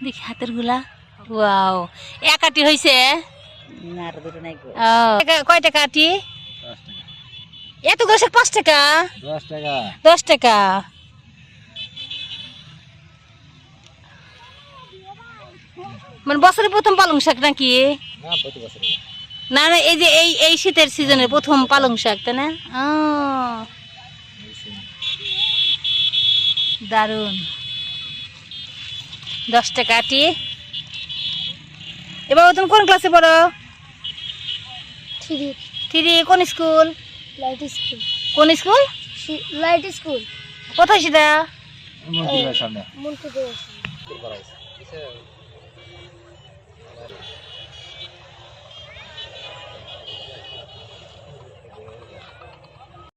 দেখি হাতেরগুলা। ওয়াও এক আটি হয়েছে না আর দুটো নাই গো ও, টাকা- কয় টাকা আটি? দশ টাকা। এত করে পাঁচ টাকা? দশ টাকা। মানে বছরের প্রথম পালং শাক নাকি? না না না এই যে এই এই শীতের সিজনের প্রথম পালং শাক তাই না? ও, দারুণ দশ টাকা আটি। এবার তুমি কোন ক্লাসে পড়ো? থ্রি থ্রি কোন স্কুল? Light school. কোন স্কুল? Light school. কোথায় সেটা? সামনে। মন্ত্রী